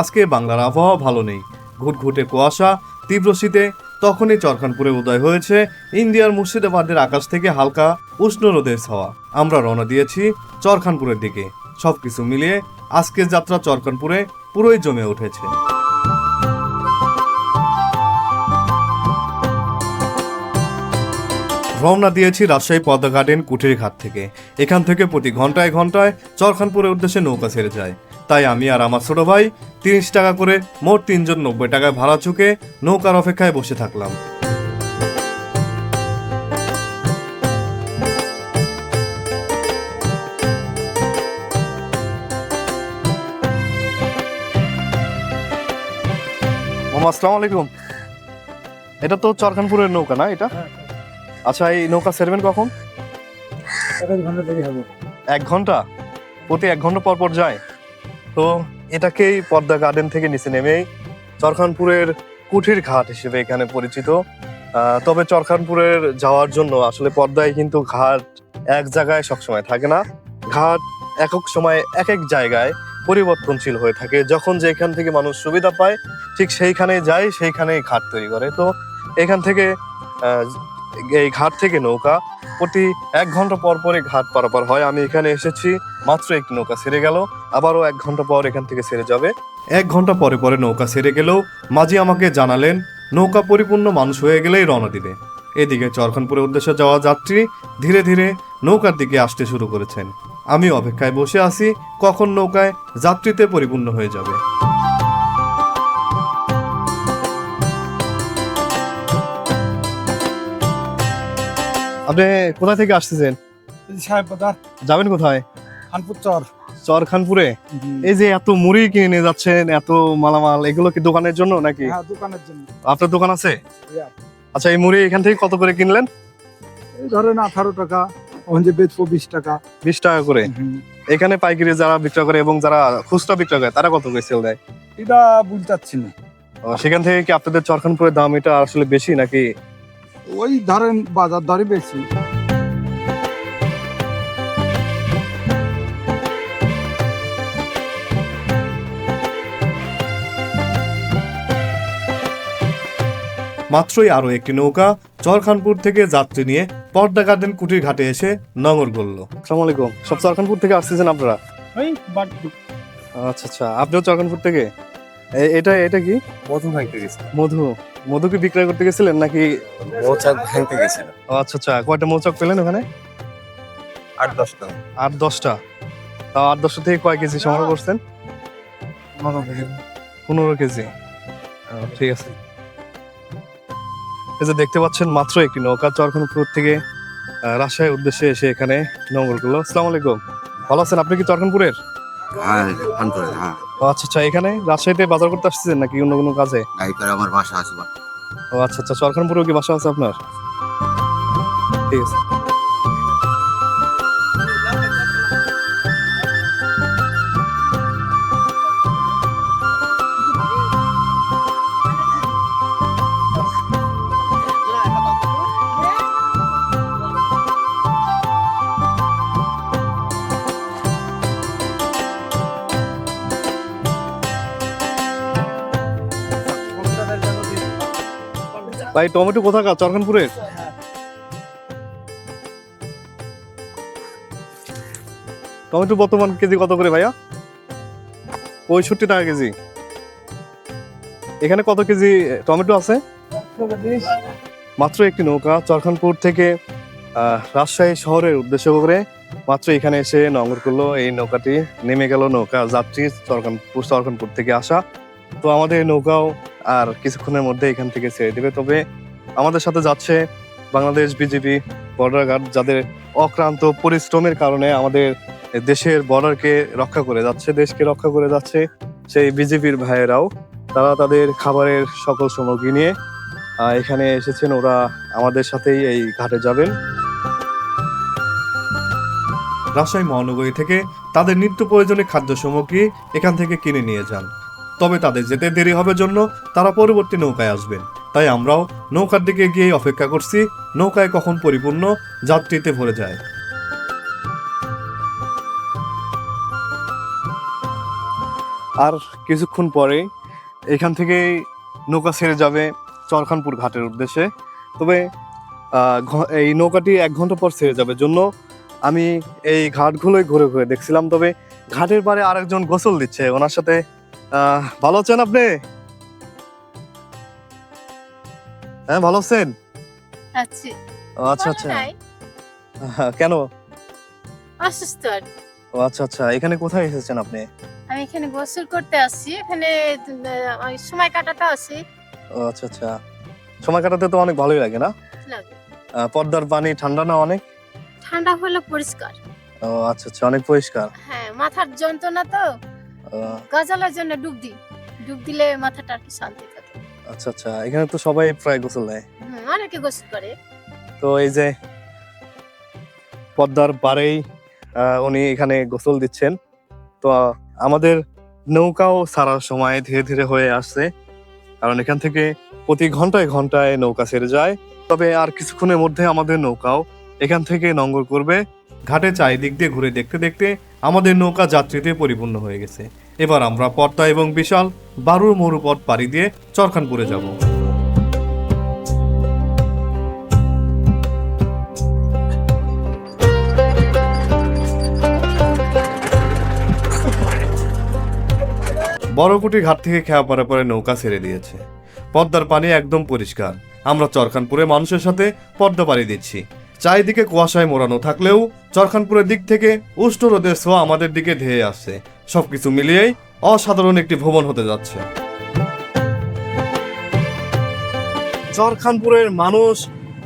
আজকে বাংলার আবহাওয়া ভালো নেই। ঘুটঘুটে কুয়াশা, তীব্র শীতে, তখনই চরখানপুরে উদয় হয়েছে ইন্ডিয়ার মুর্শিদাবাদের আকাশ থেকে হালকা উষ্ণ রোদের ছাওয়া আমরা রওনা দিয়েছি চরখানপুরের দিকে। সবকিছু মিলিয়ে আজকের যাত্রা চরখানপুরে পুরোই জমে উঠেছে। রওনা দিয়েছি রাজশাহী পদ্মা গার্ডেন কুঠির ঘাট থেকে। এখান থেকে প্রতি ঘন্টায় ঘন্টায় চরখানপুরের উদ্দেশ্যে নৌকা ছেড়ে যায়। তাই আমি আর আমার ছোট ভাই তিরিশ টাকা করে মোট তিনজন নব্বই টাকায় ভাড়া চুকে নৌকার অপেক্ষায় বসে থাকলাম। আসসালামু আলাইকুম। এটা তো চরখানপুরের নৌকা না এটা? আচ্ছা এই নৌকা ছেড়বেন কখন? এক ঘণ্টা? প্রতি এক ঘণ্টা পর পর যায়? তো এটাকেই পদ্মা গার্ডেন থেকে নিচে নেমেই চরখানপুরের কুঠির ঘাট হিসেবে এখানে পরিচিত। তবে চরখানপুরের যাওয়ার জন্য আসলে পদ্মায় কিন্তু ঘাট এক জায়গায় সবসময় থাকে না। ঘাট এক এক সময় এক এক জায়গায় পরিবর্তনশীল হয়ে থাকে। যখন যেখান থেকে মানুষ সুবিধা পায়, ঠিক সেইখানে যায়, সেইখানেই ঘাট তৈরি করে। তো এখান থেকে এই ঘাট থেকে নৌকা প্রতি এক ঘণ্টা পর পরে ঘাট পারাপার হয়। আমি এখানে এসেছি, মাত্র একটি নৌকা ছেড়ে গেল, আবারও এক ঘণ্টা পর এখান থেকে ছেড়ে যাবে। এক ঘণ্টা পরে পরে নৌকা ছেড়ে গেলেও মাঝি আমাকে জানালেন, নৌকা পরিপূর্ণ মানুষ হয়ে গেলেই রওনা দিবে। এদিকে চরখানপুরের উদ্দেশ্যে যাওয়া যাত্রী ধীরে ধীরে নৌকার দিকে আসতে শুরু করেছেন। আমি অপেক্ষায় বসে আছি, কখন নৌকায় যাত্রীতে পরিপূর্ণ হয়ে যাবে। আপনি কোথায় থেকে আসতেছেন? যাবেন কোথায়? খানপুর চর। চর খানপুরে? এই যে এত মুড়ি কিনে নিয়ে যাচ্ছেন এত মালামাল এগুলো কি দোকানের জন্য নাকি? হ্যাঁ দোকানের জন্য। আপনার দোকান আছে? আচ্ছা এই মুড়ি এখান থেকে কত করে কিনলেন? ধরেন আঠারো টাকা ওখান যে বেচবো বিশ টাকা। বিশ টাকা করে? এখানে পাইকারি যারা বিক্রয় করে এবং যারা খুচরা বিক্রয় করে তারা কত করে সেল দেয়? এটা বুঝতে পারছি না। সেখান থেকে কি আপনাদের চরখানপুরের দাম এটা আসলে বেশি নাকি ওই ধরেন বাজার দরে বেশি। মাত্রই আরও একটি নৌকা চরখানপুর থেকে যাত্রী নিয়ে পর্দা গার্ডেন কুটির ঘাটে এসে নঙর করল আসসালামু আলাইকুম। সব চরখানপুর থেকে আসতেছেন আপনারা? আচ্ছা আচ্ছা। আপনিও চরখানপুর থেকে? এটা এটা কি? মধু ভাঙতে গেছিল। মধু। মধু কি বিক্রয় করতে গেছিলেন নাকি? মৌচাক ভাঙতে গেছিল। আচ্ছা আচ্ছা। কয়টা মৌচাক পেলেন ওখানে? আট দশটা। আট দশটা। তাও আট দশটা থেকে কয় কেজি সংগ্রহ করছেন? পনেরো কেজি। ঠিক আছে। এই যে দেখতে পাচ্ছেন মাত্র একটি নৌকা চরখানপুর থেকে রাজশাহীর উদ্দেশ্যে এসে এখানে নোংর করল। আসসালামু আলাইকুম। ভালো আছেন? আপনি কি চরখানপুরের? হ্যাঁ হ্যাঁ। আচ্ছা আচ্ছা এখানে রাজশাহীতে বাজার করতে আসছেন নাকি অন্য কোনো কাজে? আমার বাসা আছে ও আচ্ছা আচ্ছা সরকারপুরেও কি বাসা আছে আপনার? ঠিক আছে। ভাই টমেটো কোথাকার? চরখানপুরের টমেটো বর্তমান কেজি কত করে ভাইয়া? পঁয়ষট্টি টাকা কেজি। এখানে কত কেজি টমেটো আছে? মাত্র একটি নৌকা, চরখানপুর থেকে রাজশাহী শহরের উদ্দেশ্য করে মাত্র এখানে এসে নঙ্গর করল। এই নৌকাটি নেমে গেল নৌকা যাত্রী চরখানপুর চরখানপুর থেকে আসা। তো আমাদের নৌকাও আর কিছুক্ষণের মধ্যে এখান থেকে ছেড়ে দেবে। তবে আমাদের সাথে যাচ্ছে বাংলাদেশ বিজেপি বর্ডার গার্ড যাদের অক্রান্ত পরিশ্রমের কারণে আমাদের দেশের বর্ডারকে রক্ষা করে যাচ্ছে, দেশকে রক্ষা করে যাচ্ছে সেই বিজেপির ভাইয়েরাও। তারা তাদের খাবারের সকল সামগ্রী নিয়ে এখানে এসেছেন। ওরা আমাদের সাথেই এই ঘাটে যাবেন। রাজশাহী মহানগরী থেকে তাদের নিত্য প্রয়োজনীয় খাদ্য সামগ্রী এখান থেকে কিনে নিয়ে যান। তবে তাদের যেতে দেরি হবে জন্য তারা পরবর্তী নৌকায় আসবেন। তাই আমরাও নৌকার দিকে গিয়ে অপেক্ষা করছি, নৌকায় কখন পরিপূর্ণ যাত্রীতে ভরে যায়। আর কিছুক্ষণ পরে এখান থেকে নৌকা ছেড়ে যাবে চরখানপুর ঘাটের উদ্দেশ্যে। তবে এই নৌকাটি এক ঘণ্টা পর ছেড়ে যাবে জন্য আমি এই ঘাটগুলোই ঘুরে ঘুরে দেখছিলাম। তবে ঘাটের পারে আরেকজন গোসল দিচ্ছে, ওনার সাথে ভালো আছেন আপনি? হ্যাঁ ভালো আছেন? আছি। আচ্ছা আচ্ছা। কেন? অসুস্থ আর ও আচ্ছা আচ্ছা। এখানে কোথায় এসেছেন আপনি? আমি এখানে গোসল করতে আসছি। এখানে সময় কাটাতে আসি ও আচ্ছা আচ্ছা। সময় কাটাতে তো অনেক ভালোই লাগে না? লাগে। পর্দার পানি ঠান্ডা না অনেক? ঠান্ডা হলে পরিষ্কার। ও আচ্ছা আচ্ছা। অনেক পরিষ্কার। হ্যাঁ মাথার যন্ত্রণা তো। গজালের জন্য ডুব দিই। ডুব দিলে মাথাটা আর কি শান্তি থাকে। আচ্ছা আচ্ছা এখানে তো সবাই প্রায় গোসল নেয়। হুম, অনেকে গোসল করে। তো এই যে পদ্মার আহ, উনি এখানে গোসল দিচ্ছেন। তো আমাদের নৌকাও ছাড়ার সময় ধীরে ধীরে হয়ে আসছে। কারণ এখান থেকে প্রতি ঘন্টায় ঘন্টায় নৌকা ছেড়ে যায়। তবে আর কিছুক্ষণের মধ্যে আমাদের নৌকাও এখান থেকে নঙ্গর করবে। ঘাটে চারিদিক দিয়ে ঘুরে দেখতে দেখতে আমাদের নৌকা যাত্রীতে পরিপূর্ণ হয়ে গেছে। এবার আমরা পদ্মা এবং বিশাল বারুর মরুপথ পাড়ি দিয়ে চরখানপুরে যাব। বড়কুটি ঘাট থেকে খেয়া পরে পরে নৌকা ছেড়ে দিয়েছে। পদ্মার পানি একদম পরিষ্কার। আমরা চরখানপুরে মানুষের সাথে পদ্মা পাড়ি দিচ্ছি। চারিদিকে কুয়াশায় মোড়ানো থাকলেও চরখানপুরের দিক থেকে উষ্ণ রোদের ছোঁয়া আমাদের দিকে ধেয়ে আসছে। সবকিছু মিলিয়েই অসাধারণ একটি ভ্রমণ হতে যাচ্ছে। চরখানপুরের মানুষ,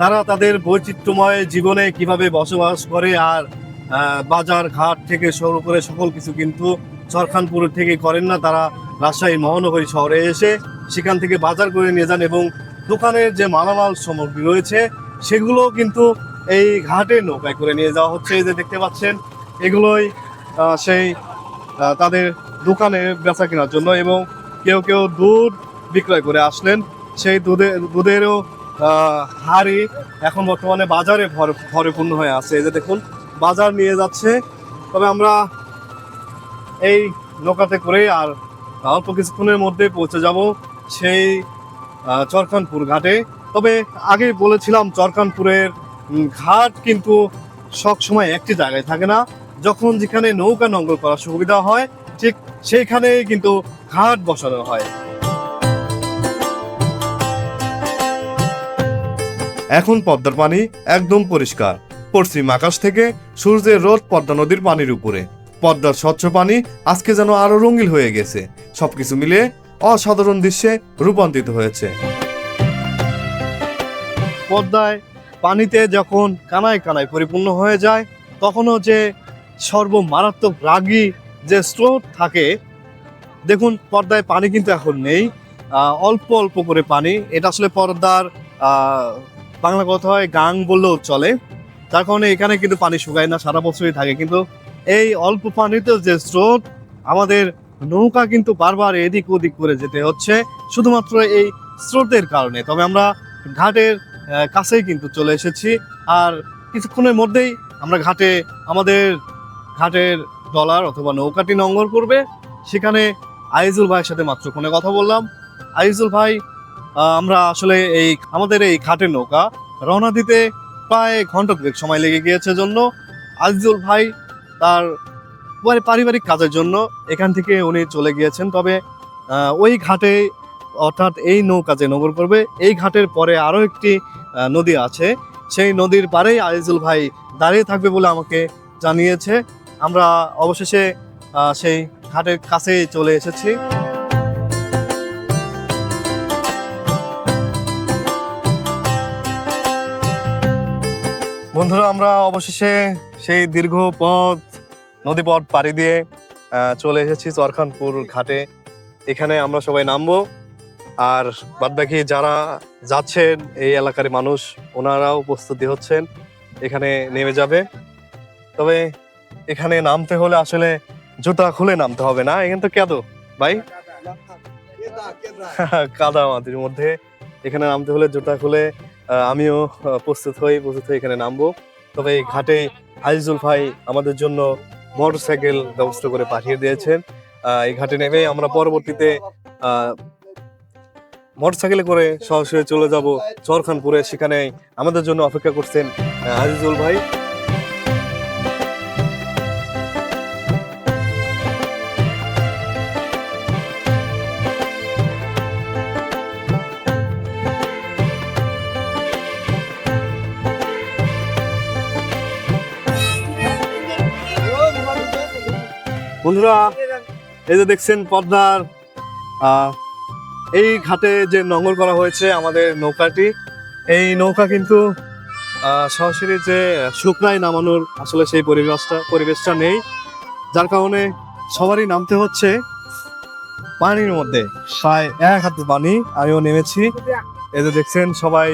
তারা তাদের বৈচিত্র্যময় জীবনে কীভাবে বসবাস করে আর বাজার ঘাট থেকে শুরু করে সকল কিছু কিন্তু চরখানপুর থেকে করেন না। তারা রাজশাহী মহানগরী শহরে এসে সেখান থেকে বাজার করে নিয়ে যান এবং দোকানের যে মালামাল সামগ্রী রয়েছে সেগুলো কিন্তু এই ঘাটে নৌকায় করে নিয়ে যাওয়া হচ্ছে। এই যে দেখতে পাচ্ছেন, এগুলোই সেই তাদের দোকানে বেচা কেনার জন্য এবং কেউ কেউ দুধ বিক্রয় করে আসলেন। সেই দুধের দুধেরও হাড়ি এখন বর্তমানে বাজারে ভর- ভরপূর্ণ হয়ে আছে। এই যে দেখুন, বাজার নিয়ে যাচ্ছে। তবে আমরা এই নৌকাতে করে আর অল্প কিছুক্ষণের মধ্যে পৌঁছে যাব সেই চরখানপুর ঘাটে। তবে আগে বলেছিলাম, চরখানপুরের ঘাট কিন্তু সব সময় একটি জায়গায় থাকে না। যখন যেখানে নৌকা নঙ্গল করার সুবিধা হয়, ঠিক সেইখানে কিন্তু ঘাট বসানো হয়। এখন পদ্মার পানি একদম পরিষ্কার। পশ্চিম আকাশ থেকে সূর্যের রোদ পদ্মা নদীর পানির উপরে। পদ্মার স্বচ্ছ পানি আজকে যেন আরও রঙিন হয়ে গেছে। সবকিছু মিলে অসাধারণ দৃশ্যে রূপান্তরিত হয়েছে। পদ্মায় পানিতে যখন কানায় কানায় পরিপূর্ণ হয়ে যায়, তখনও যে সর্বমারাত্মক রাগী যে স্রোত থাকে, দেখুন, পর্দায় পানি কিন্তু এখন নেই। অল্প অল্প করে পানি। এটা আসলে পর্দার বাংলা কথা হয় গাং বললেও চলে। তার কারণে এখানে কিন্তু পানি শুকায় না, সারা বছরই থাকে। কিন্তু এই অল্প পানিতে যে স্রোত, আমাদের নৌকা কিন্তু বারবার এদিক ওদিক করে যেতে হচ্ছে। শুধুমাত্র এই স্রোতের কারণে। তবে আমরা ঘাটের কাছেই কিন্তু চলে এসেছি। আর কিছুক্ষণের মধ্যেই আমরা ঘাটে, আমাদের ঘাটের ডলার অথবা নৌকাটি নঙ্গর করবে। সেখানে আইজুল ভাইয়ের সাথে মাত্র ফোনে কথা বললাম। আইজুল ভাই আমরা আসলে এই, আমাদের এই ঘাটের নৌকা রওনা দিতে প্রায় ঘণ্টা দুয়েক সময় লেগে গিয়েছে জন্য আজিজুল ভাই তার পরি- পারিবারিক কাজের জন্য এখান থেকে উনি চলে গিয়েছেন। তবে ওই ঘাটে অর্থাৎ এই নৌকা যে নগর করবে এই ঘাটের পরে আরও একটি নদী আছে। সেই নদীর পাড়েই আজিজুল ভাই দাঁড়িয়ে থাকবে বলে আমাকে জানিয়েছে। আমরা অবশেষে সেই ঘাটের কাছে চলে এসেছি। বন্ধুরা, আমরা অবশেষে সেই দীর্ঘ পথ নদী পথ পাড়ি দিয়ে চলে এসেছি চরখানপুর ঘাটে। এখানে আমরা সবাই নামবো। আর বাদবাকি যারা যাচ্ছেন এই এলাকার মানুষ, ওনারাও প্রস্তুতি হচ্ছেন, এখানে নেমে যাবে। তবে এখানে নামতে হলে আসলে জুতা খুলে নামতে হবে না? এখানে তো কেদো। ভাই? কাদা মাটির মধ্যে। এখানে নামতে হলে জুতা খুলে আমিও প্রস্তুত হই, প্রস্তুত হয়ে এখানে নামবো। তবে এই ঘাটে আজিজুল ভাই আমাদের জন্য মোটরসাইকেল ব্যবস্থা করে পাঠিয়ে দিয়েছেন। এই ঘাটে নেমে আমরা পরবর্তীতে মোটরসাইকেলে করে সরাসরি চলে যাব চরখানপুরে। সেখানে আমাদের জন্য অপেক্ষা করছেন আজিজুল ভাই। বন্ধুরা, এই যে দেখছেন পদ্মার এই ঘাটে যে নোঙর করা হয়েছে আমাদের নৌকাটি, এই নৌকা কিন্তু সরাসরি যে শুকনায় নামানোর আসলে সেই পরিবেশটা পরিবেশটা নেই। যার কারণে সবারই নামতে হচ্ছে পানির মধ্যে। প্রায় এক হাতে পানি, আমিও নেমেছি। যে দেখছেন সবাই,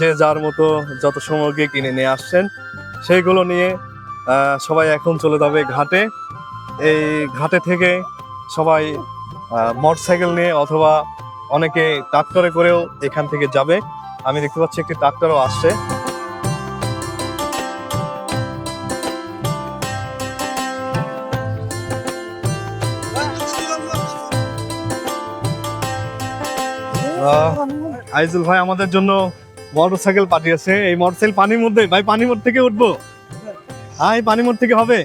যে যার মতো যত সামগ্রী কিনে নিয়ে আসছেন, সেইগুলো নিয়ে সবাই এখন চলে যাবে ঘাটে। এই ঘাটে থেকে সবাই মোটরসাইকেল নিয়ে অথবা অনেকে ট্রাক্টরে করেও এখান থেকে যাবে। আমি দেখতে পাচ্ছি একটি ট্রাক্টরও আসছে। আইজুল ভাই আমাদের জন্য মোটরসাইকেল পাঠিয়েছে। এই মোটরসাইকেল পানির মধ্যে ভাই পানির মধ্যে থেকে উঠবো? হ্যাঁ। এই পানির মধ্যে থেকে হবে?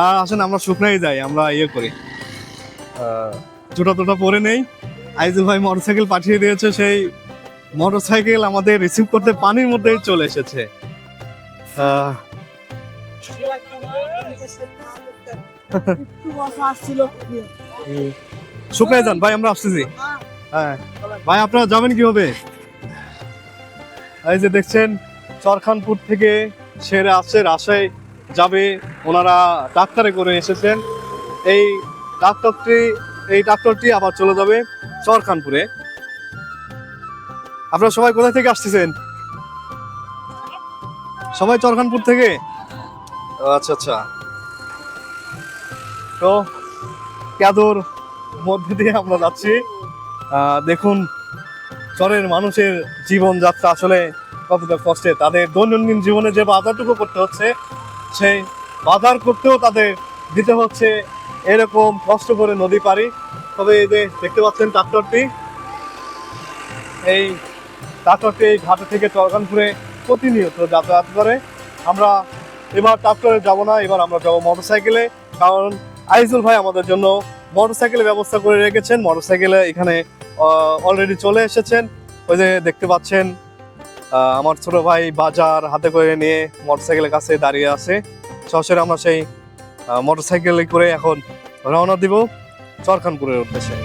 আর আসেন আমরা শুকনাই যাই আমরা ইয়ে করি। জুতা টুটা পরে নেই। আইজুল ভাই মোটরসাইকেল পাঠিয়ে দিয়েছে সেই মোটরসাইকেল আমাদের রিসিভ করতে পানির মধ্যেই চলে এসেছে। আহ, শুকনাই যান ভাই আমরা আসতেছি। হ্যাঁ ভাই আপনারা যাবেন কীভাবে? এই যে দেখছেন চরখানপুর থেকে সেরে আসছে রাজশাহী যাবে ওনারা ডাক্তারে করে এসেছেন। এই ডাক্তারটি, এই ডাক্তারটি আবার চলে যাবে চরখানপুরে। আপনারা সবাই কোথা থেকে আসতেছেন? সবাই চরখানপুর থেকে? আচ্ছা আচ্ছা। তো ক্যাদর মধ্যে দিয়ে আমরা যাচ্ছি। দেখুন, চরের মানুষের জীবনযাত্রা আসলে কতটা কষ্টে। তাদের দৈনন্দিন জীবনে যে বাধাটুকু করতে হচ্ছে, সেই বাধার করতেও তাদের দিতে হচ্ছে এরকম কষ্ট করে নদী পারি তবে এই যে দেখতে পাচ্ছেন ট্রাক্টরটি, এই ট্রাক্টরটি এই ঘাটে থেকে চরকানপুরে প্রতিনিয়ত যাতায়াত করে। আমরা এবার ট্রাক্টরে যাব না, এবার আমরা যাব মোটরসাইকেলে। কারণ আইজুল ভাই আমাদের জন্য মোটরসাইকেলের ব্যবস্থা করে রেখেছেন। মোটরসাইকেলে এখানে অলরেডি চলে এসেছেন। ওই যে দেখতে পাচ্ছেন আমার ছোট ভাই বাজার হাতে করে নিয়ে মোটরসাইকেলের কাছে দাঁড়িয়ে আছে। সরাসরি আমরা সেই মোটরসাইকেলে করে এখন রওনা দিব চরখানপুরের উদ্দেশ্যে।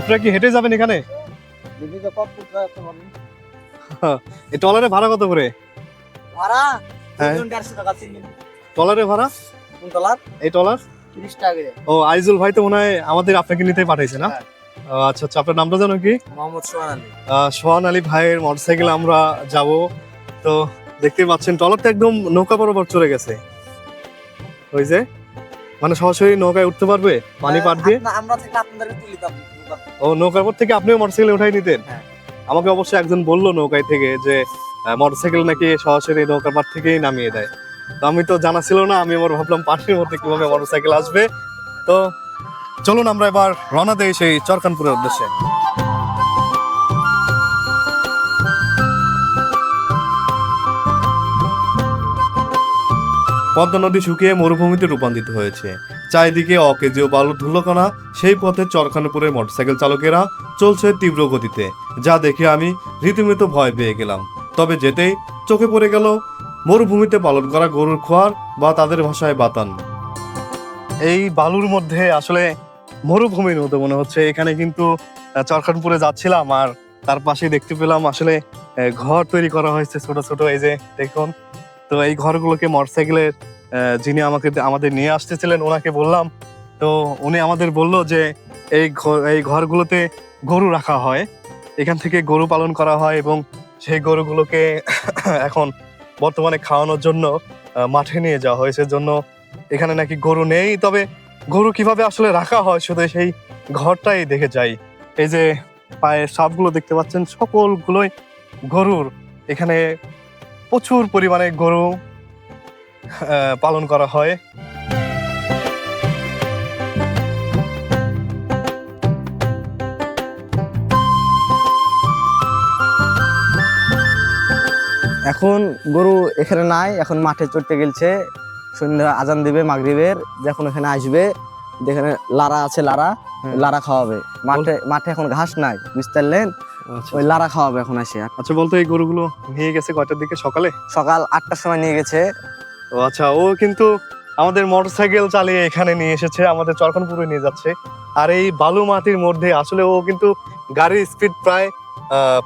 আপনারা কি হেঁটে যাবেন এখানে? এই ট্রলারে ভাড়া কত করে? ভাড়া? হ্যাঁ। ট্রলারে ভাড়া? কোন তলার এই ট্রলার? তিরিশ টাকা করে। ও আইজুল ভাই তো মনে হয় আমাদের আপনাকে নিতে পাঠাইছে না? হ্যাঁ। আচ্ছা আচ্ছা আপনার নামটা জানো কি? মোহাম্মদ সোহান আলী। সোহান আলী ভাইয়ের মোটরসাইকেল আমরা যাব। তো দেখতে পাচ্ছেন ট্রলার তো একদম নৌকা বরাবর চলে গেছে। ওই যে মানে সরাসরি নৌকায় উঠতে পারবে পানি পার দিয়ে? আমরা থেকে আপনাদেরকে তুলে দিতাম ও নৌকার পর থেকে আপনিও মোটরসাইকেল উঠাই নিতেন? হ্যাঁ। আমাকে অবশ্যই একজন বলল নৌকায় থেকে যে মোটরসাইকেল নাকি সরাসরি নৌকার পার থেকেই নামিয়ে দেয়। তো আমি তো জানা ছিল না আমি আবার ভাবলাম পানির মধ্যে কীভাবে মোটরসাইকেল আসবে। তো চলুন আমরা এবার রওনা দেই সেই চরকানপুরের উদ্দেশ্যে। পদ্মা নদী শুকিয়ে মরুভূমিতে রূপান্তরিত হয়েছে। চারিদিকে অকেজীয় বালুর ধুলোকণা, সেই পথে চরখানপুরের মোটরসাইকেল চালকেরা চলছে তীব্র গতিতে, যা দেখে আমি রীতিমতো ভয় পেয়ে গেলাম। তবে যেতেই চোখে পড়ে গেল মরুভূমিতে পালন করা গরুর খোয়ার বা তাদের ভাষায় বাতান। এই বালুর মধ্যে আসলে মরুভূমির মতো মনে হচ্ছে। এখানে কিন্তু চরখানপুরে যাচ্ছিলাম আর তার পাশে দেখতে পেলাম আসলে ঘর তৈরি করা হয়েছে ছোট ছোট। এই যে দেখুন তো এই ঘরগুলোকে মোটরসাইকেলের আহ, যিনি আমাকে আমাদের নিয়ে আসতেছিলেন ওনাকে বললাম। তো উনি আমাদের বলল যে এই ঘর- এই ঘরগুলোতে গরু রাখা হয়। এখান থেকে গরু পালন করা হয় এবং সেই গরুগুলোকে এখন বর্তমানে খাওয়ানোর জন্য মাঠে নিয়ে যাওয়া হয়েছে জন্য এখানে নাকি গরু নেই। তবে গরু কীভাবে আসলে রাখা হয় শুধু সেই ঘরটাই দেখে যাই। এই যে পায়ের সাপগুলো দেখতে পাচ্ছেন সকলগুলোই গরুর। এখানে প্রচুর পরিমাণে গরু পালন করা হয়। এখন গরু এখানে নাই এখন মাঠে চড়তে গেলছে। সন্ধ্যা আজান দিবে মাগরিবের যখন এখানে আসবে যেখানে লারা আছে লারা হ্যাঁ। লারা খাওয়াবে। মাঠে মাঠে এখন ঘাস নাই বুঝতে পারলেন ওই লারা খাওয়াবে এখন আসে। আচ্ছা বলতো এই গরুগুলো নিয়ে গেছে কয়টার দিকে? সকালে? সকাল আটটার সময় নিয়ে গেছে। ও আচ্ছা ও কিন্তু আমাদের মোটরসাইকেল চালিয়ে এখানে নিয়ে এসেছে আমাদের চরখানপুরে নিয়ে যাচ্ছে। আর এই বালু মাটির মধ্যে আসলে ও কিন্তু গাড়ির স্পিড প্রায়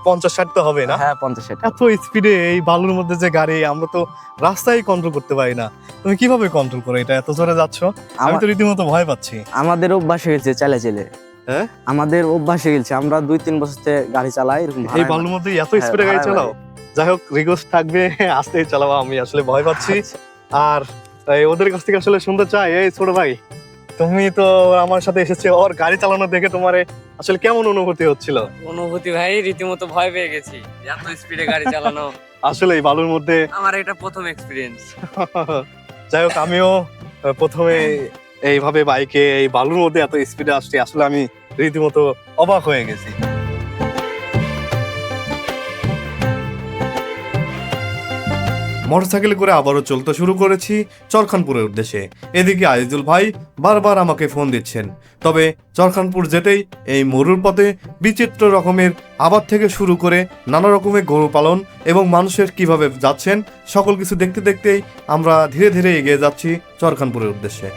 পঞ্চাশ ষাট তো হবে না? হ্যাঁ পঞ্চাশ ষাট। এত স্পিডে এই বালুর মধ্যে যে গাড়ি আমরা তো রাস্তায় কন্ট্রোল করতে পারি না। তুমি কীভাবে কন্ট্রোল করো এটা? এত জোরে যাচ্ছ? আমি তো রীতিমতো ভয় পাচ্ছি। আমাদের অভ্যাস হয়েছে চালে চেলে। হ্যাঁ? আমাদের অভ্যাস হয়ে গেছে আমরা দুই তিন বছর থেকে গাড়ি চালাই এরকম এই বালুর মধ্যে এত হ্যাঁ, স্পিডে গাড়ি চালাও। যাই হোক রিকোয়েস্ট থাকবে আস্তে চালাবো আমি আসলে ভয় পাচ্ছি। আচ্ছা। আর ওদের কাছ থেকে আসলে শুনতে চাই এই ছোট ভাই তুমি তো আমার সাথে এসেছে ওর গাড়ি চালানো দেখে তোমার আসলে কেমন অনুভূতি হচ্ছিল? অনুভূতি ভাই রীতিমতো ভয় পেয়ে গেছি এত স্পিডে গাড়ি চালানো। আসলে এই বালুর মধ্যে আমার এটা প্রথম এক্সপিরিয়েন্স যাই হোক আমিও প্রথমে এইভাবে বাইকে এই বালুর মধ্যে এত স্পিডে আসছি, আসলে আমি রীতিমতো অবাক হয়ে গেছি। মোটরসাইকেলে করে আবারও চলতে শুরু করেছি চরখানপুরের উদ্দেশ্যে। এদিকে আজিজুল ভাই বারবার আমাকে ফোন দিচ্ছেন। তবে চরখানপুর যেতেই এই মরুর পথে বিচিত্র রকমের আবার থেকে শুরু করে নানা রকমের গরু পালন এবং মানুষের কীভাবে যাচ্ছেন, সকল কিছু দেখতে দেখতেই আমরা ধীরে ধীরে এগিয়ে যাচ্ছি চরখানপুরের উদ্দেশ্যে।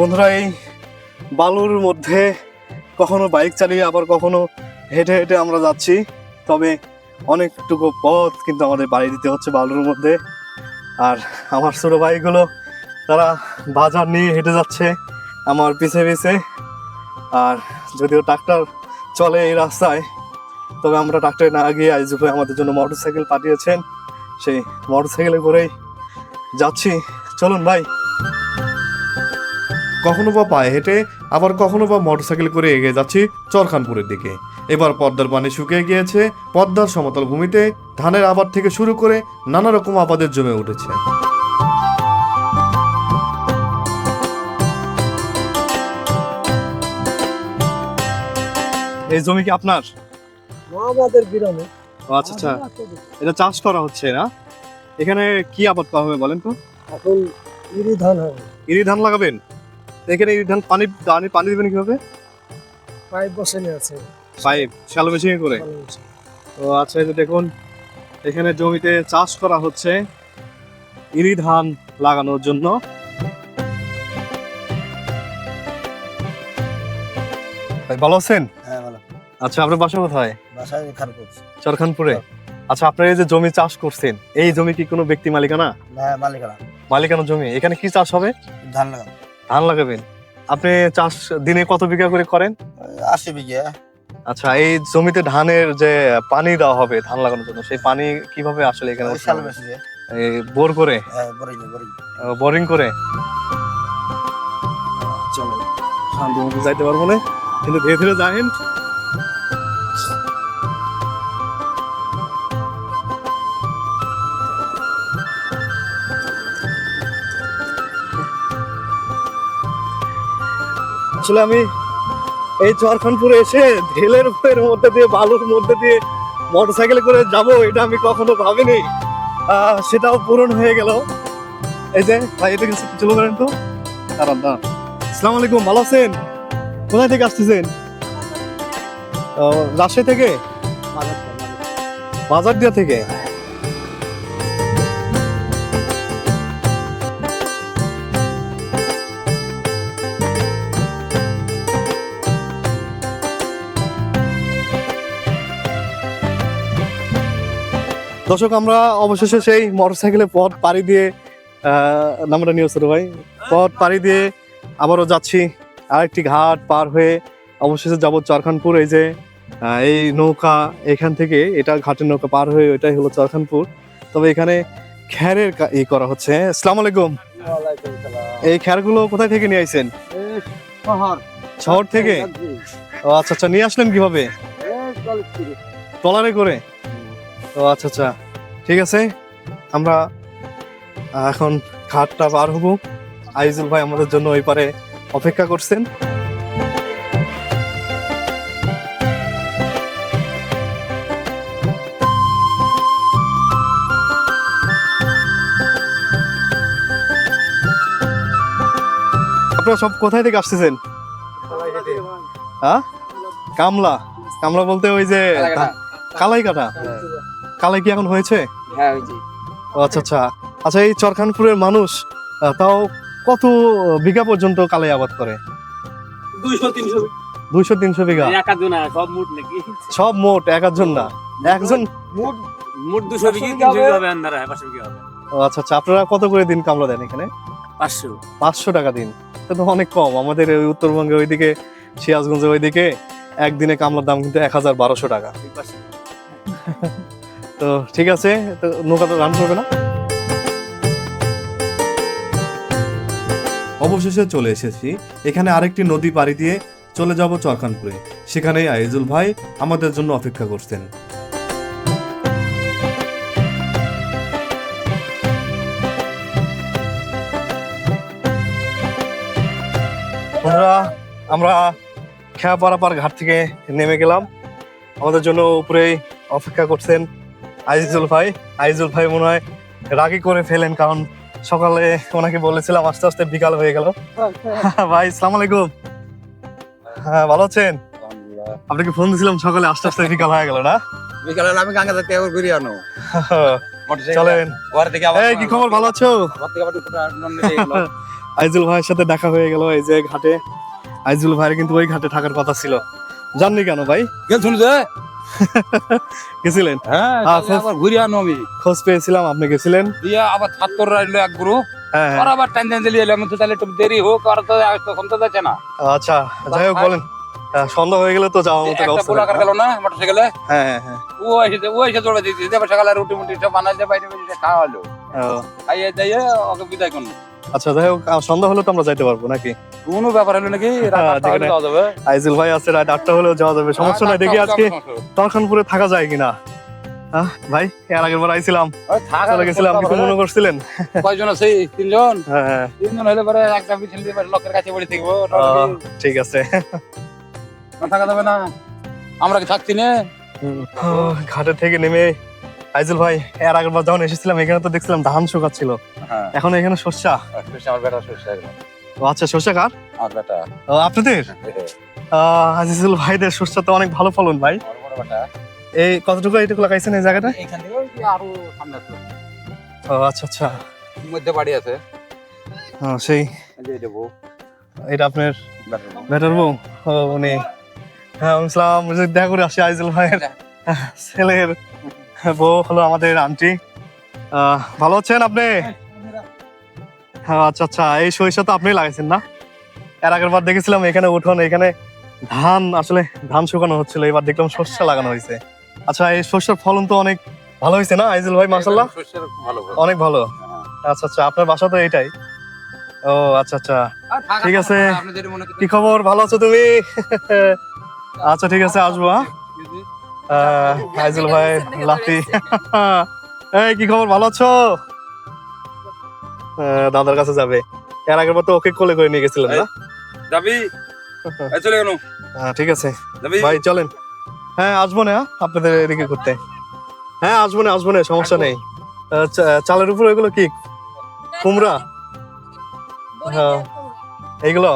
বন্ধুরা, এই বালুর মধ্যে কখনো বাইক চালিয়ে আবার কখনো হেঁটে হেঁটে আমরা যাচ্ছি। তবে অনেকটুকু পথ কিন্তু আমাদের বাড়ি দিতে হচ্ছে বালুর মধ্যে। আর আমার ছোটো ভাইগুলো, তারা বাজার নিয়ে হেঁটে যাচ্ছে আমার পিছে পিছে। আর যদিও ট্রাক্টর চলে এই রাস্তায়, তবে আমরা ট্রাক্টরে না গিয়ে আইজু ভাই আমাদের জন্য মোটর সাইকেল পাঠিয়েছেন। সেই মোটর সাইকেলে করেই যাচ্ছি। চলুন ভাই। কখনো বা পায়ে হেঁটে আবার কখনো বা মোটরসাইকেল করে এগিয়ে যাচ্ছি চরখানপুরের দিকে। এবার পদ্মার পানি শুকিয়ে গিয়েছে পদ্মার সমতল ভূমিতে ধানের আবাদ থেকে শুরু করে নানা রকম আবাদের জমে উঠেছে। এই জমি কি আপনার? আমাদের গ্রামে আচ্ছা আচ্ছা। এটা চাষ করা হচ্ছে না? এখানে কি আবাদ করা হবে বলেন তো? এখন ইরি ধান হবে। ইরি ধান লাগাবেন? এখানে ধান পানি পানি পানি দিবেন কীভাবে? পাইপ বসানো আছে। পাইপ শ্যালো মেশিনে করে? তো আচ্ছা এই যে দেখুন এখানে জমিতে চাষ করা হচ্ছে ইরি ধান লাগানোর জন্য। ভাই, ভালো আছেন? হ্যাঁ ভালো। আচ্ছা আপনার বাসা কোথায়? খারাপ চরখানপুরে? আচ্ছা আপনার এই যে জমি চাষ করছেন এই জমি কি কোনো ব্যক্তি মালিকানা? হ্যাঁ মালিকানা। মালিকানা জমি এখানে কি চাষ হবে? ধান লাগানো ধান লাগাবেন। আপনি চাষ দিনে কত বিঘা করে করেন? আশি বিঘা। আচ্ছা এই জমিতে ধানের যে পানি দেওয়া হবে ধান লাগানোর জন্য সেই পানি কীভাবে আসলে এখানে বোর করে? Boring boring. করে? যাইতে পারব না। কিন্তু ধীরে ধীরে যাহেন আসলে আমি এই চরখানপুরে এসে ঢেলের উপরের মধ্যে দিয়ে, বালুর মধ্যে দিয়ে মোটরসাইকেলে করে যাব, এটা আমি কখনো ভাবিনি। সেটাও পূরণ হয়ে গেল। এই যে, ভাই এটা কিছু চলে করেন তো? দাঁড়ান দাঁড়ান। আসসালামু আলাইকুম, ভালো আছেন? কোথায় থেকে আসতেছেন? রাজশাহী থেকে? বাজার দিয়া থেকে? দর্শক আমরা অবশেষে সেই মোটরসাইকেলে পথ পাড়ি দিয়ে নামটা নিয়ে ছোট ভাই। পথ পাড়ি দিয়ে আবারও যাচ্ছি। আরেকটি ঘাট পার হয়ে অবশেষে যাব চরখানপুর। এই যে এই নৌকা এখান থেকে এটা ঘাটের নৌকা পার হয়ে ওইটাই হলো চরখানপুর। তবে এখানে খ্যারের ই করা হচ্ছে। আসসালাম আলাইকুম। এই খ্যারগুলো কোথায় থেকে নিয়ে আইছেন? শহর। থেকে? ও আচ্ছা আচ্ছা নিয়ে আসলেন কীভাবে? ট্রলারে করে? ও আচ্ছা আচ্ছা। ঠিক আছে আমরা এখন ঘাটটা পার হব। আইজুল ভাই আমাদের জন্য ওই পারে অপেক্ষা করছেন। আপনারা সব কোথায় থেকে আসতেছেন? হ্যাঁ কামলা। কামলা বলতে ওই যে কালাই কাটা কালাই কি এখন হয়েছে? হ্যাঁ ওই যে ও আচ্ছা আচ্ছা। আচ্ছা এই চরখানপুরের মানুষ আহ, তাও কত বিঘা পর্যন্ত কালাই আবাদ করে? দুইশো তিনশো। দুইশো তিনশো বিঘা? সব মুট নাকি? সব মোট এক একজন না? একজন? মুট দুশো বিঘি তিনশো বিঘি হবে। আন্দারা পাঁচশো বিঘি হবে। ও আচ্ছা আচ্ছা। আপনারা কত করে দিন কামলা দেন এখানে? পাঁচশো। পাঁচশো টাকা দিন। এটা তো অনেক কম। আমাদের ওই উত্তরবঙ্গে ওইদিকে সিরাজগঞ্জের ওইদিকে একদিনে কামলার দাম কিন্তু এক হাজার বারোশো টাকা। তো ঠিক আছে, তো নৌকা তো রান করবে না? অবশেষে চলে এসেছি। এখানে আরেকটি নদী পাড়ি দিয়ে চলে যাব চরখানপুরে সেখানেই আইজুল ভাই আমাদের জন্য অপেক্ষা করছেন। বন্ধুরা, আমরা খেয়াপাড়াপাড় ঘাট থেকে নেমে গেলাম। আমাদের জন্য উপরে অপেক্ষা করছেন আইজুল ভাই আইজুল ভাই মনে হয় রাগি করে ফেলেন কারণ সকালে ওনাকে বলেছিলাম আস্তে আস্তে বিকাল হয়ে গেল। ভাই সালাম আলাইকুম। হ্যাঁ ভালো আছেন? আপনাকে ফোন দিয়েছিলাম সকালে আস্তে আস্তে বিকাল হয়ে গেল না? বিকালে আমি গাঙ্গা থেকে আবার ঘুরে আনো। চলেন। এই কি খবর? ভালো আছো। আইজুল ভাইয়ের সাথে দেখা হয়ে গেল এই যে ঘাটে। আইজুল ভাইয়ের কিন্তু ওই ঘাটে থাকার কথা ছিল। জাননি কেন ভাই? গেছিল যে গেছিলেন? হ্যাঁ হ্যাঁ, আবার ঘুরে আনো আমি। খোঁজ পেয়েছিলাম আপনি গেছিলেন? দিয়ে আবার ছাত্র রাখল এক গ্রুপ হ্যাঁ হ্যাঁ। আবার টাইম টাইম দিলে এলাম তো তাহলে একটু দেরি হোক আর তো তখন তো যাচ্ছে না। আচ্ছা যাই হোক বলেন। সন্ধ্যা হয়ে গেলে তো যাওয়ার মতো একটা ব্যবস্থা নেই, গেল না মোটরসাইকেলে হ্যাঁ হ্যাঁ হ্যাঁ। ও এসে ও এসে দৌড়ে দিয়েছে সকালে রুটি মুটি সব বানাইছে বাইরে বাইরে খাওয়া হলো। ও, খাইয়ে যাইয়ে ওকে বিদায় করল। আচ্ছা যাই হোক সন্ধ্যা হলে তো আমরা যাইতে পারব নাকি? কোনো ব্যাপার হলো নাকি হ্যাঁ, যাওয়া যাবে। আইজুল ভাই আছে রাত আটটা হলেও যাওয়া যাবে। সমস্যা নাই দেখি আজকে তরখানপুরে থাকা যায় কিনা। ভাই এর আগের বার আইছিলাম। চলে গেছিলাম কিছু মনে করছিলেন? কয়জন আছে? তিনজন? হ্যাঁ হ্যাঁ। তিনজন হলে পরে একটা বিছাল দিয়ে লোকের কাছে বলে ঠিক আছে। থাকা যাবে না। আমরা কি থাকছি না? ঘাটে থেকে নেমে আইজুল ভাই এর আগের বার যখন এসেছিলাম এখানে তো দেখছিলাম ধান শুকাচ্ছিল। এখন এখানে শস্যা আমার বেটা শস্য ও আচ্ছা শস্যা কার? আমার বেটা। ও, আপনাদের? আজিজুল ভাইদের শস্যা তো অনেক ভালো ফলন ভাই। এই কতটুকু এইটুকু লাগাইছেন এই জায়গাটা? এইখান থেকে আরও সামনে ও আচ্ছা আচ্ছা। মধ্যে বাড়ি আছে। সেই। এটা আপনার বেটার বউ। উনি। হ্যাঁ ইসলাম দেখা করে আসি আইজুল ভাইয়ের ছেলের বউ হলো আমাদের আন্টি। ভালো আছেন আপনি? হ্যাঁ আচ্ছা আচ্ছা এই সরিষা তো আপনি লাগাইছেন না? এর আগের বার দেখেছিলাম এখানে উঠোন এখানে ধান আসলে ধান শুকানো হচ্ছিল এবার দেখলাম শস্য লাগানো হয়েছে। আচ্ছা এই শস্যের ফলন তো অনেক ভালো হয়েছে না আইজুল ভাই ভালো অনেক ভালো। আচ্ছা আচ্ছা আপনার বাসা তো এটাই ও আচ্ছা আচ্ছা। ঠিক আছে। কি খবর? ভালো আছো তুমি? আচ্ছা ঠিক আছে আসব হ্যাঁ। আইজুল ভাই লাফি। এই কি খবর? ভালো আছো? দাদার কাছে যাবে। এর আগের বার তো ওকে কোলে করে নিয়ে গেছিলেন না? যাবি এই চলে গেল আহ, ঠিক আছে। ভাই চলেন। হ্যাঁ আসব না আপনাদের এদিকে করতে হ্যাঁ আসব না আসব না সমস্যা নেই। আহ, চা- চালের উপর এগুলো কি? কুমড়া? হ্যাঁ। এইগুলো?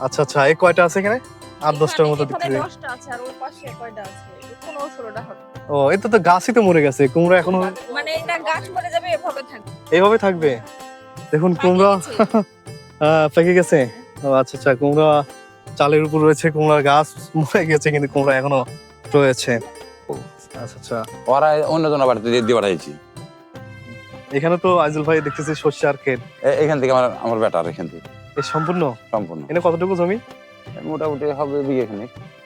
আচ্ছা আচ্ছা এই কয়টা আছে এখানে? আট দশটার মতো দিতে এখানে ও এটা তো গাছই তো মরে গেছে কুমড়া এখনও মানে এটা গাছ মরে যাবে এভাবে থাকবে। এইভাবে থাকবে? দেখুন কুমড়া আহ, পেকে গেছে? ও আচ্ছা আচ্ছা কুমড়া চালের উপর রয়েছে কুমড়ার গাছ মরে গেছে কিন্তু কুমড়া এখনও রয়েছে। আচ্ছা আচ্ছা। ওরা অন্য জনের বাড়িতে দিয়ে দিয়ে পাঠাইছি। এখানে তো আইজুল ভাই দেখতেছি সর্ষে আর ক্ষেত এখান থেকে আমার আমার বেটার এখান থেকে। এই সম্পূর্ণ? সম্পূর্ণ। এনে কতটুকু জমি? মোটামুটি হবে বিঘে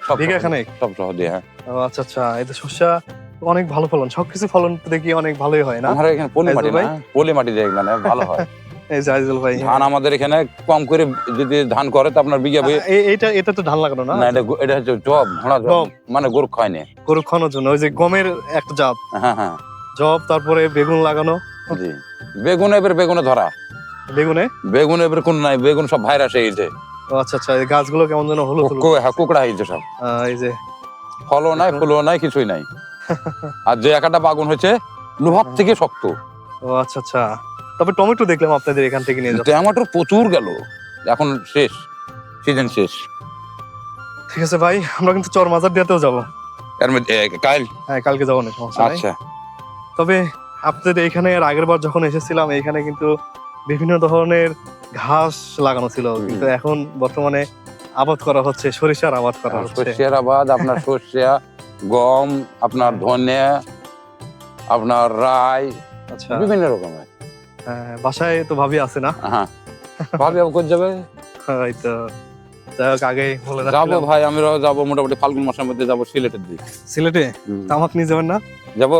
খানিক? সব সহ- দিয়ে হ্যাঁ। ও আচ্ছা আচ্ছা। এই তো শস্য অনেক ভালো ফলন। সবকিছু ফলন দেখি অনেক ভালোই হয় না? আমার এখানে পলি মাটি? না? পলি মাটি দিয়ে মানে ভালো হয়। এই আজিজুল ভাই ধান আমাদের এখানে কম করে যদি ধান করে তো আপনার বিঘা এইটা এটা তো ধান লাগানো না? না এটা এটা হচ্ছে জব ঘোড়া জব। মানে গরু খায় না গরু খাওয়ানোর জন্য। ওই যে গমের একটা জব হ্যাঁ হ্যাঁ। জব তারপরে বেগুন লাগানো। জি। বেগুন এবার বেগুনে ধরা। বেগুনে? বেগুন এবার কোন নাই বেগুন সব ভাইরাস হয়েছে ও আচ্ছা আচ্ছা এই গাছগুলো কেমন যেন হলুদ হলুদ। হ্যাঁ কুকড়া হয়েছে সব। এই যে। ফলও নাই ফুলও নাই কিছুই নাই। আর যে একটা বাগুন হচ্ছে লোহার থেকে শক্ত। ও আচ্ছা আচ্ছা। তবে টমেটো দেখলাম আপনাদের এখান থেকে নিয়ে টমেটোর প্রচুর গেল। এখন শেষ সিজন শেষ। ঠিক আছে ভাই আমরা কিন্তু চর মাজার দিয়াতেও যাব। এর মধ্যে কাল? হ্যাঁ কালকে যাব না সমস্যা আচ্ছা। তবে আপনাদের এখানে এর আগের বার যখন এসেছিলাম এখানে কিন্তু বিভিন্ন ধরনের ঘাস লাগানো ছিল। কিন্তু এখন বর্তমানে আবাদ করা হচ্ছে সরিষার আবাদ করা হচ্ছে। শস্যের আবাদ আপনার শস্যা গম আপনার ধনে আপনার রাই আচ্ছা। বিভিন্ন রকমের। হ্যাঁ, বাসায় তো ভাবি আছে না। হ্যাঁ। ভাবি কোথায় যাবে? এই তো। যাই হোক আগে বলে যাব ভাই আমরাও যাব মোটামুটি ফাল্গুন মাসের মধ্যে যাব সিলেটের দিকে। সিলেটে? তামাক নিয়ে যাবেন না? যাব।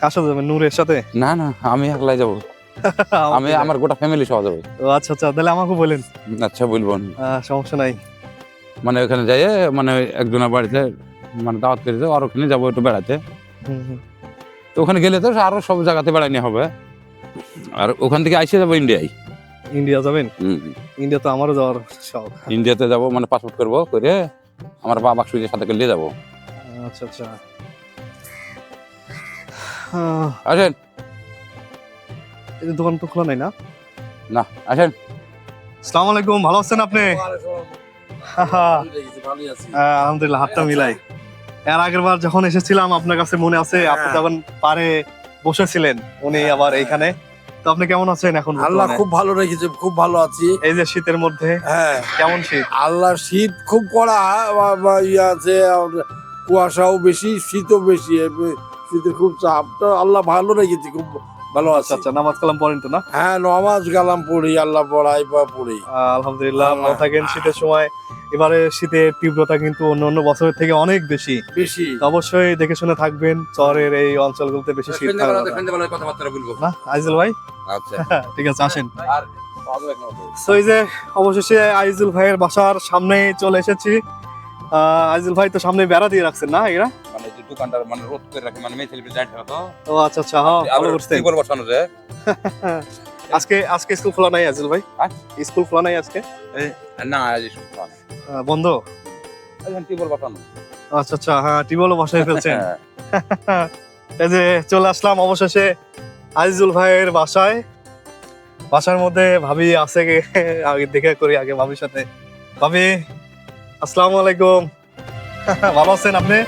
কার সাথে যাবেন? নূরের সাথে? না না আমি একলাই যাব। আমি আমার গোটা ফ্যামিলি সহ যাব। আচ্ছা আচ্ছা তাহলে আমাকে বলেন। আচ্ছা বলব। সমস্যা নাই। মানে ওখানে যাই মানে একজনের বাড়িতে মানে দাওয়াত করে আর ওখানে যাব একটু বেড়াতে। তো ওখানে গেলে তো আরও সব জায়গাতে বেড়ানি হবে। আর ওখান থেকে আইসে যাব ইন্ডিয়ায় ইন্ডিয়া যাবেন। ইন্ডিয়া তো আমারও যাওয়ার শখ। ইন্ডিয়াতে যাব মানে পাসপোর্ট করব করে আমার বাবা সুইজের সাথে করে নিয়ে যাব। আচ্ছা আচ্ছা। আসেন। যে দোকান তো খোলা নাই না? না আসেন। আসসালামু আলাইকুম ভালো আছেন আপনি? হ্যাঁ, আলহামদুলিল্লাহ হাতটা মিলাই। এর আগের বার যখন এসেছিলাম আপনার কাছে মনে আছে আপনি যখন পারে বসেছিলেন উনি আবার এইখানে। তো আপনি কেমন আছেন এখন আল্লাহ খুব ভালো রেখেছে খুব ভালো আছি। এই যে শীতের মধ্যে হ্যাঁ। কেমন শীত? আল্লাহ শীত খুব কড়া ইয়ে আছে কুয়াশাও বেশি শীতও বেশি শীতের খুব চাপ। তো আল্লাহ ভালো রেখেছে খুব ভালো আছে আচ্ছা নামাজ কালাম পড়েন তো না? হ্যাঁ নমাজ কালাম পড়ি আল্লাহ পড়াই বা পড়ি। আলহামদুলিল্লাহ ভালো থাকেন শীতের সময়। এবারে শীতের তীব্রতা কিন্তু অন্য অন্য বছরের থেকে অনেক বেশি। বেশি। অবশ্যই দেখে শুনে থাকবেন চরের এই অঞ্চলগুলোতে বেশি শীত না। কথাবার্তা বলব। না আইজুল ভাই? আচ্ছা। ঠিক আছে আসেন। তো এই যে অবশেষে আইজুল ভাইয়ের বাসার সামনে চলে এসেছি। আহ, আইজুল ভাই তো সামনে বেড়া দিয়ে রাখছেন না এরা? দোকানটার মানে রোদ করে রাখে মানে মেয়ে ছেলে যাই তো। ও আচ্ছা আচ্ছা হ্যাঁ ভালো করছেন। টিবল বসানো যায় আজকে আজকে স্কুল খোলা নাই আইজুল ভাই? হ্যাঁ? স্কুল খোলা নাই আজকে? না আজ সব খাওয়া নেই। বন্ধ? টিবল বসানো। আচ্ছা আচ্ছা হ্যাঁ টিউবওয়েলও বসাই ফেলছেন। হ্যাঁ। এই যে চলে আসলাম অবশেষে আজিজুল ভাইয়ের বাসায়। বাসার মধ্যে ভাবি আছে কে আগে দেখা করি আগে ভাবির সাথে। ভাবি আসসালামু আলাইকুম। ভালো আছেন আপনি?